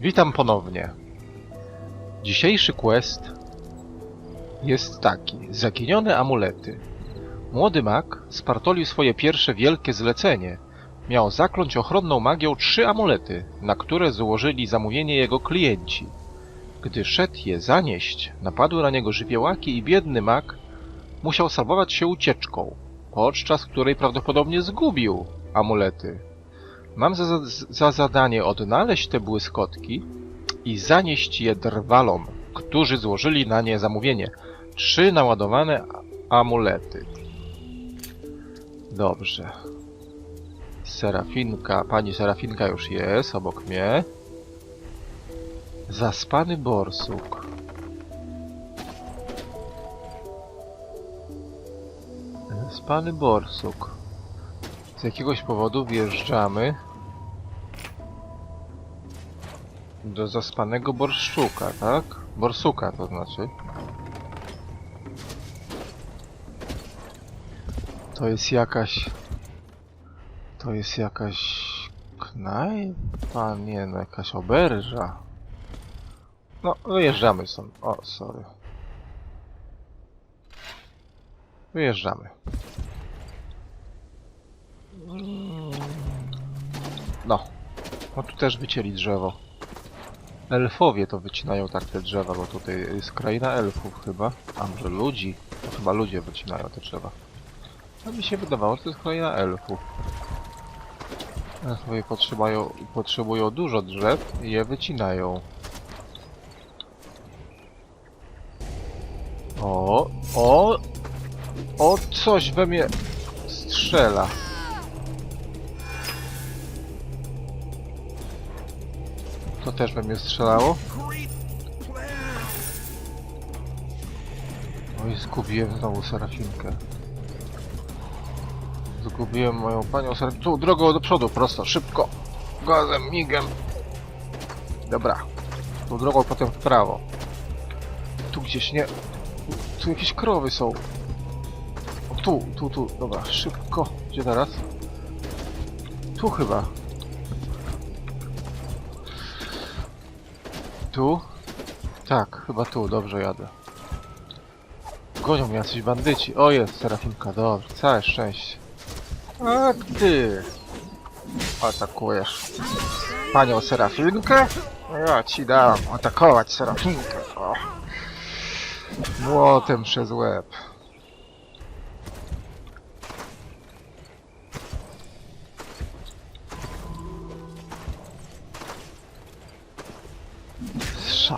Witam ponownie. Dzisiejszy quest jest taki. Zaginione amulety. Młody mag spartolił swoje pierwsze wielkie zlecenie. Miał zakląć ochronną magią trzy amulety, na które złożyli zamówienie jego klienci. Gdy szedł je zanieść, napadły na niego żywiołaki i biedny mag musiał salwować się ucieczką, podczas której prawdopodobnie zgubił amulety. Mam za, za, za zadanie odnaleźć te błyskotki i zanieść je drwalom, którzy złożyli na nie zamówienie. Trzy naładowane amulety. Dobrze. Serafinka, pani Serafinka już jest obok mnie. Zaspany borsuk. Zaspany borsuk. Z jakiegoś powodu wjeżdżamy do zaspanego borszczuka, tak? Borsuka to znaczy. To jest jakaś... To jest jakaś... Knajpa? Nie, no jakaś oberża. No, wyjeżdżamy stąd. O, sorry. Wyjeżdżamy. No. No tu też wycięli drzewo. Elfowie to wycinają tak te drzewa, bo tutaj jest kraina elfów chyba. A może ludzi? To chyba ludzie wycinają te drzewa. A mi się wydawało, że to jest kraina elfów. Elfowie potrzebują, potrzebują dużo drzew i je wycinają. O, o, o, coś we mnie strzela. Też we mnie strzelało. Oj, zgubiłem znowu Serafinkę. Zgubiłem moją panią Serafinkę. Tu, drogą do przodu, prosto, szybko. Gazem, migiem. Dobra. Tu drogą potem w prawo. Tu gdzieś, nie. Tu jakieś krowy są. O, tu, tu, tu. Dobra, szybko. Gdzie teraz? Tu chyba. Tu? Tak, chyba tu, dobrze jadę. Gonią mnie jacyś bandyci. O jest, Serafinka, dobrze, całe szczęście. A ty! Atakujesz. Panią Serafinkę? Ja ci dam atakować Serafinkę. O. Młotem przez łeb.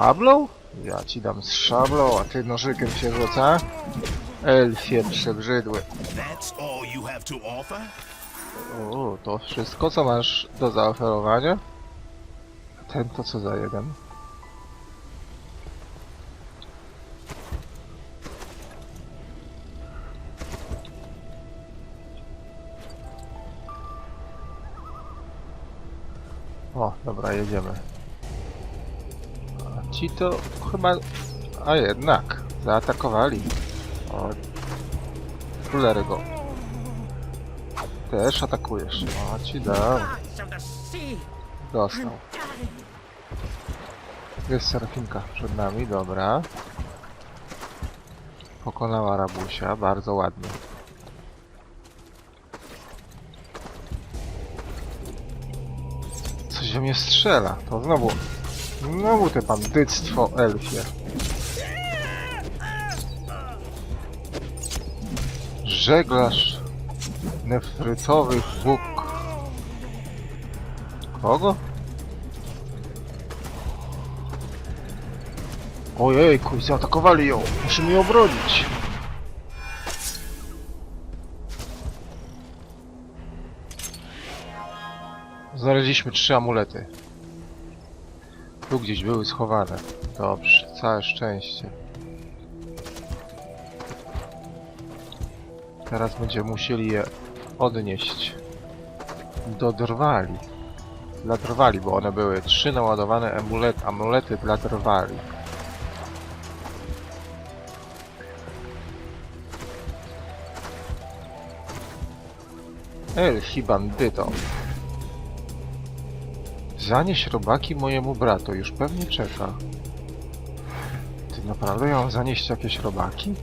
Szablą? Ja ci dam z szablą, a ty nożykiem się rzuca? Elfie przebrzydły. O, to wszystko, co masz do zaoferowania? Ten to co za jeden? O, dobra, jedziemy. Ci to chyba... A jednak, zaatakowali. O, Kulery go. Też atakujesz. O, ci dam. Dostał. Jest Serafinka przed nami, dobra. Pokonała rabusia, bardzo ładnie. Coś we mnie strzela, to znowu... Znowu te bandyctwo elfie. Żeglarz nefrytowych wóg. Kogo? Ojejku, zaatakowali ją. Musimy ją bronić. Znaleźliśmy trzy amulety. Tu gdzieś były schowane. Dobrze, całe szczęście. Teraz będziemy musieli je odnieść do drwali. Dla drwali, bo one były trzy naładowane amulet, amulety dla drwali. Elfi bandyto. Zanieś robaki mojemu bratu, już pewnie czeka. Ty naprawdę ja mam zanieść jakieś robaki?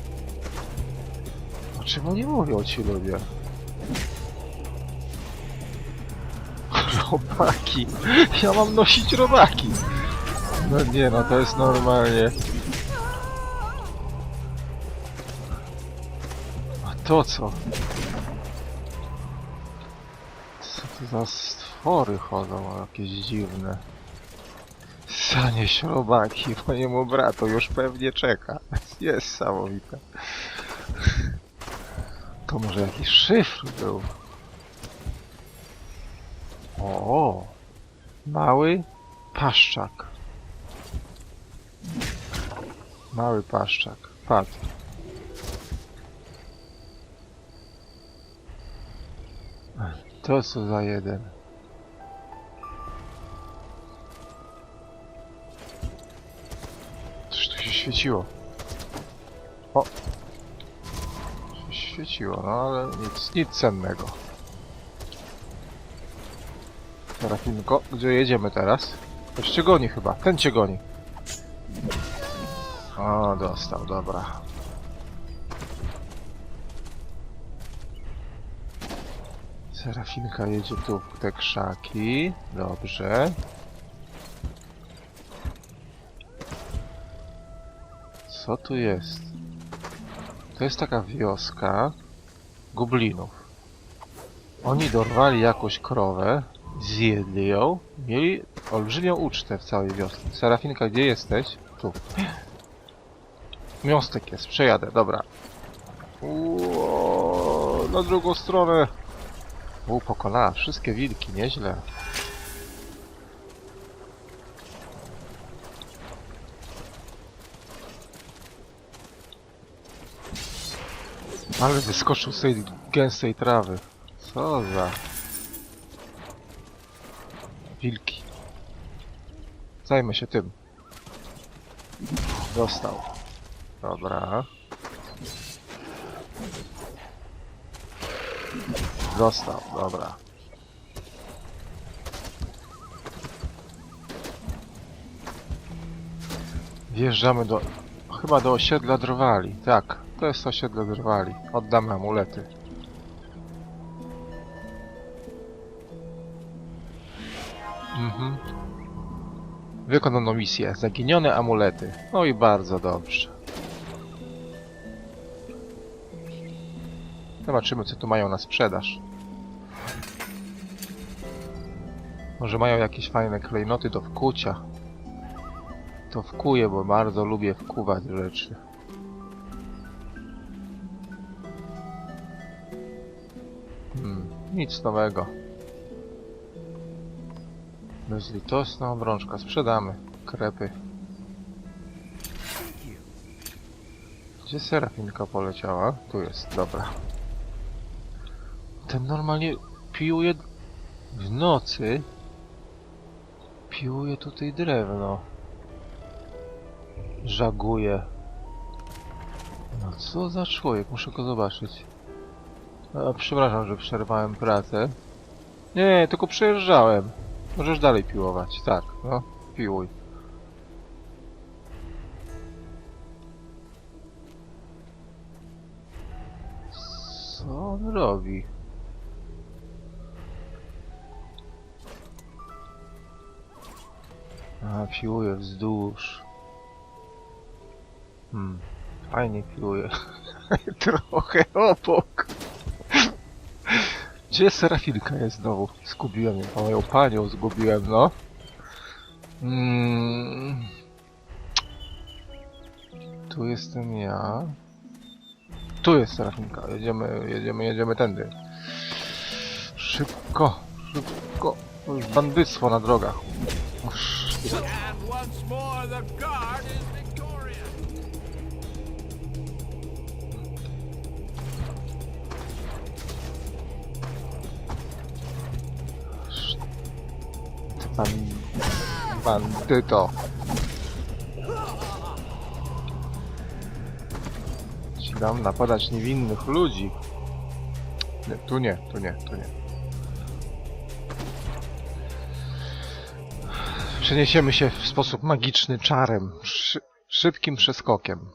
O czym oni mówią ci ludzie? Robaki! Ja mam nosić robaki! No nie no, to jest normalnie... A to co? Co to za stwory chodzą jakieś dziwne? Zanieś robaki mojemu bratu, już pewnie czeka. Niesamowite. To może jakiś szyfr był. O, mały paszczak. Mały paszczak. Patrz. To co za jeden. Świeciło. O! Świeciło, no ale nic, nic cennego. Serafinko, gdzie jedziemy teraz? Ktoś cię goni chyba, ten cię goni. O, dostał, dobra. Serafinka jedzie tu w te krzaki. Dobrze. Co tu jest? To jest taka wioska goblinów. Oni dorwali jakąś krowę, zjedli ją, mieli olbrzymią ucztę w całej wiosce. Serafinka, gdzie jesteś? Tu. Miostek jest, przejadę, dobra. Uo, na drugą stronę. U, pokonała wszystkie wilki, nieźle. Ale wyskoczył z tej gęstej trawy. Co za... Wilki. Zajmę się tym. Dostał. Dobra. Dostał, dobra. Wjeżdżamy do... Chyba do osiedla Drwali. Tak, to jest osiedle Drwali. Oddamy amulety. Mhm. Wykonano misję. Zaginione amulety. No i bardzo dobrze. Zobaczymy, co tu mają na sprzedaż. Może mają jakieś fajne klejnoty do wkucia. To wkuję, bo bardzo lubię wkuwać rzeczy. Nic nowego. Bezlitosna obrączka. Sprzedamy. Krepy. Gdzie Serafinka poleciała? Tu jest, dobra. Ten normalnie piłuje w nocy. Piłuje tutaj drewno. Żaguje. No co za człowiek, muszę go zobaczyć. A, przepraszam, że przerwałem pracę. Nie, tylko przejeżdżałem. Możesz dalej piłować, tak, no, piłuj. Co on robi? A, piłuje wzdłuż. Hmm, fajnie piłuje. Trochę obok. Gdzie Serafilka jest znowu? Zgubiłem ją, moją panią zgubiłem, no. Mm. Tu jestem ja. Tu jest Serafinka. Jedziemy, jedziemy, jedziemy tędy. Szybko, szybko. To bandyctwo na drogach. Pan... Bandyto. Ci dam napadać niewinnych ludzi. Nie, tu nie, tu nie, tu nie. Przeniesiemy się w sposób magiczny czarem, szy szybkim przeskokiem.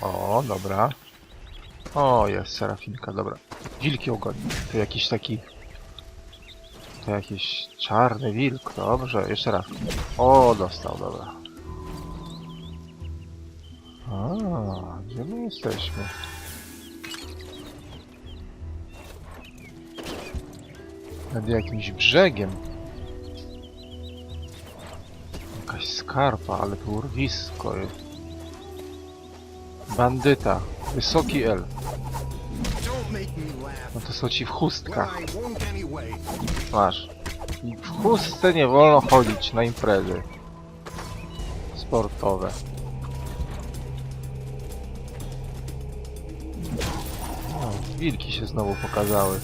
O, dobra. O, jest serafinka, dobra. Wilki ogoni. To jakiś taki... To jakiś czarny wilk, dobrze, jeszcze raz. O, dostał, dobra. A, gdzie my jesteśmy? Nad jakimś brzegiem. Jakaś skarpa, ale tu urwisko jest. Bandyta. Wysoki L. No to są ci w chustkach. Masz. W chustce nie wolno chodzić na imprezy. Sportowe. O, wilki się znowu pokazały.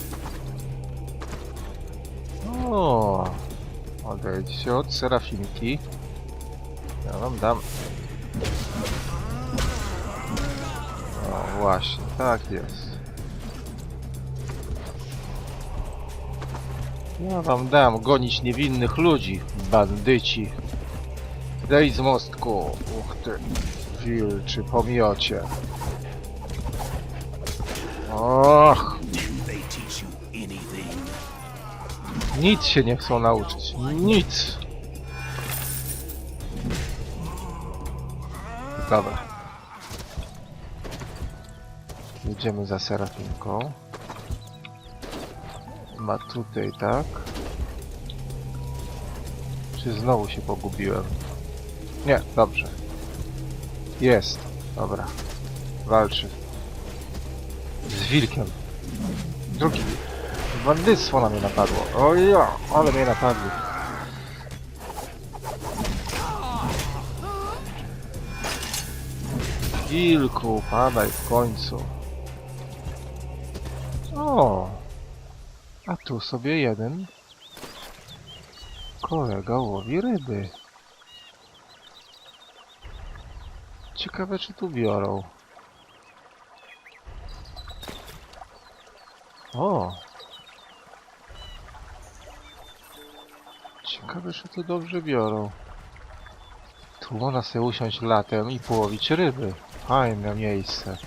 O, odejdźcie od serafinki. Ja wam dam. O, właśnie, tak jest. Ja wam dam gonić niewinnych ludzi, bandyci. Dej z mostku, uch ty, wilczy pomiocie. Och, nic się nie chcą nauczyć, nic. Dobra. Jedziemy za Serafinką. Ma tutaj, tak? Czy znowu się pogubiłem? Nie, dobrze. Jest. Dobra. Walczy. Z wilkiem. Drugi. Bandyctwo na mnie napadło. O ja, ale mnie napadli. Wilku, padaj w końcu. O, a tu sobie jeden kolega łowi ryby. Ciekawe, czy tu biorą. O! Ciekawe, czy tu dobrze biorą. Tu można sobie usiąść latem i połowić ryby. Fajne miejsce.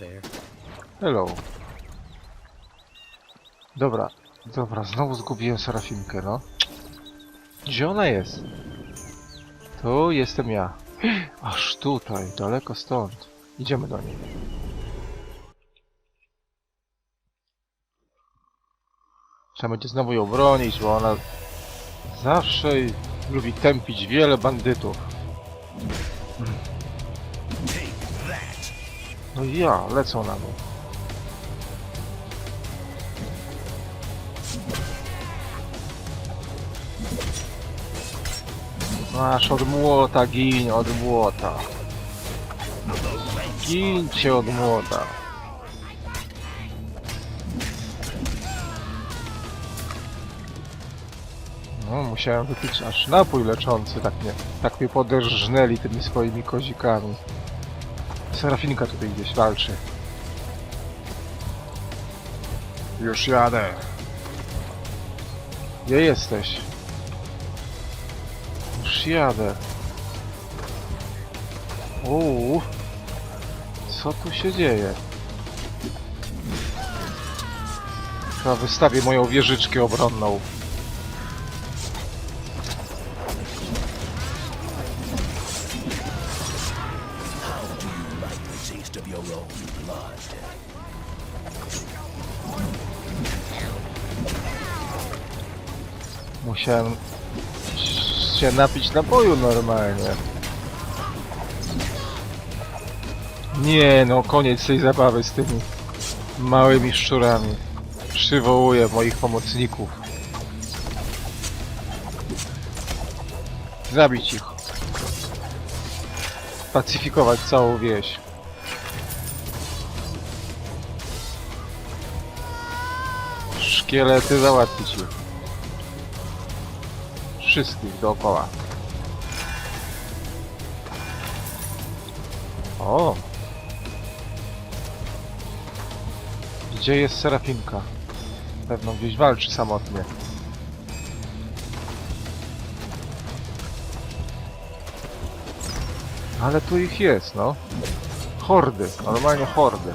There. Hello. Dobra, dobra, znowu zgubiłem Serafinkę, no. Gdzie ona jest? Tu jestem ja. Aż tutaj, daleko stąd. Idziemy do niej. Trzeba będzie znowu ją bronić, bo ona zawsze lubi tępić wiele bandytów. No ja, lecą na mnie. Masz od młota, gin od młota. Gincie od młota. No, musiałem wypić aż napój leczący, tak mnie, tak mnie poderżnęli tymi swoimi kozikami. Serafinka tutaj gdzieś walczy. Już jadę. Gdzie jesteś? Już jadę. Uuu. Co tu się dzieje? Chyba wystawię moją wieżyczkę obronną. Musiałem się napić napoju normalnie. Nie no, koniec tej zabawy z tymi małymi szczurami. Przywołuję moich pomocników. Zabić ich. Pacyfikować całą wieś. Szkielety załatwić ich. Wszystkich dookoła. O! Gdzie jest Serafinka? Pewno gdzieś walczy samotnie. Ale tu ich jest, no. Hordy, normalnie hordy.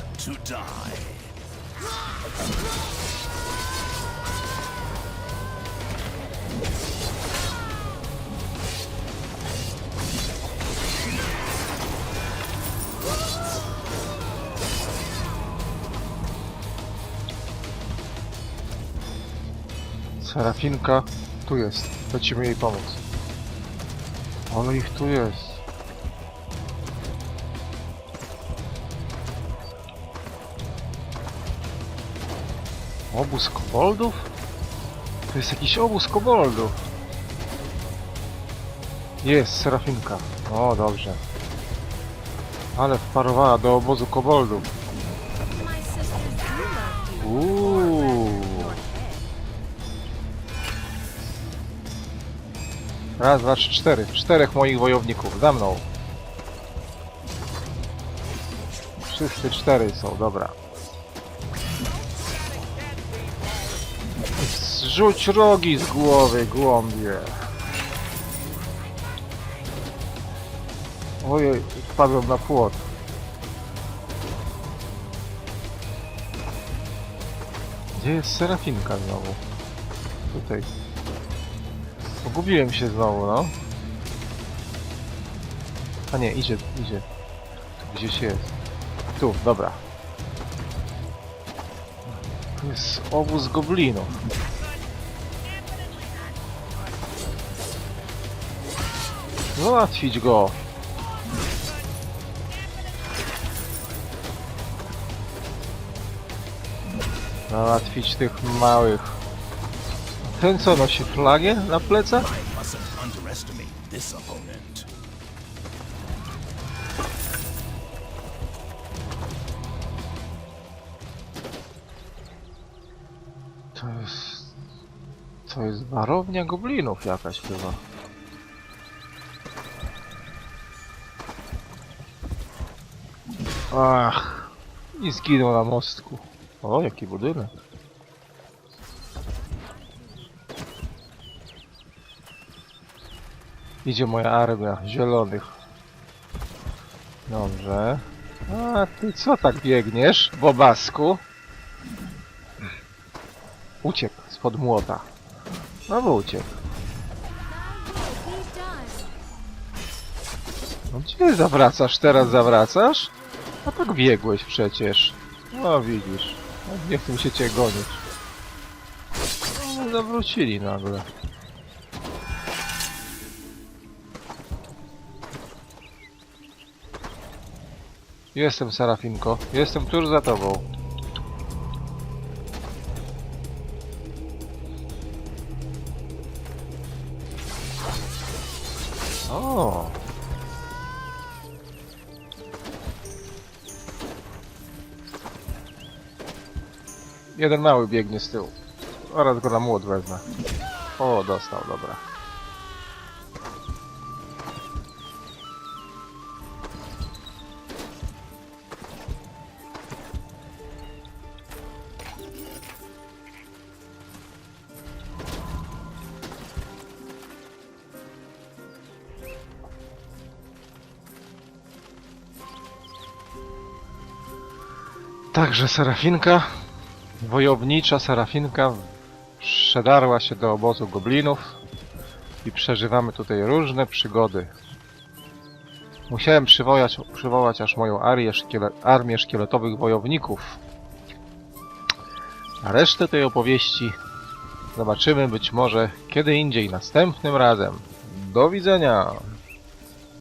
Serafinka tu jest. Lecimy jej pomóc. Ale ich tu jest. Obóz koboldów? To jest jakiś obóz koboldów. Jest, Serafinka. O, dobrze. Ale wparowała do obozu koboldów. Uuu. Raz, dwa, trzy, cztery. Czterech moich wojowników. Za mną. Wszyscy cztery są, dobra. Zrzuć rogi z głowy, głąbie. Ojej, wpadłem na płot. Gdzie jest Serafinka znowu? Tutaj. Pogubiłem się znowu, no. A nie, idzie, idzie. Tu gdzieś jest. Tu, dobra. Tu jest obóz goblinów. Załatwić go! Załatwić tych małych. Ten co nosi flagę na plecach? To jest... To jest warownia goblinów jakaś chyba. Ach, i zginął na mostku. O, jaki budynek. Idzie moja armia zielonych. Dobrze. A ty co tak biegniesz, bobasku? Uciekł spod młota. No bo uciekł. No gdzie zawracasz? Teraz zawracasz? A tak biegłeś przecież. No widzisz. No, Nie chcę się cię gonić. No, zawrócili nagle. Jestem Serafinko. Jestem tuż za tobą. O. Jeden mały biegnie z tyłu. Oraz go na młot wezmę. O, dostał, dobra. Także Serafinka, wojownicza Serafinka przedarła się do obozu goblinów i przeżywamy tutaj różne przygody. Musiałem przywołać, przywołać aż moją szkiele, armię szkieletowych wojowników. A resztę tej opowieści zobaczymy być może kiedy indziej następnym razem. Do widzenia!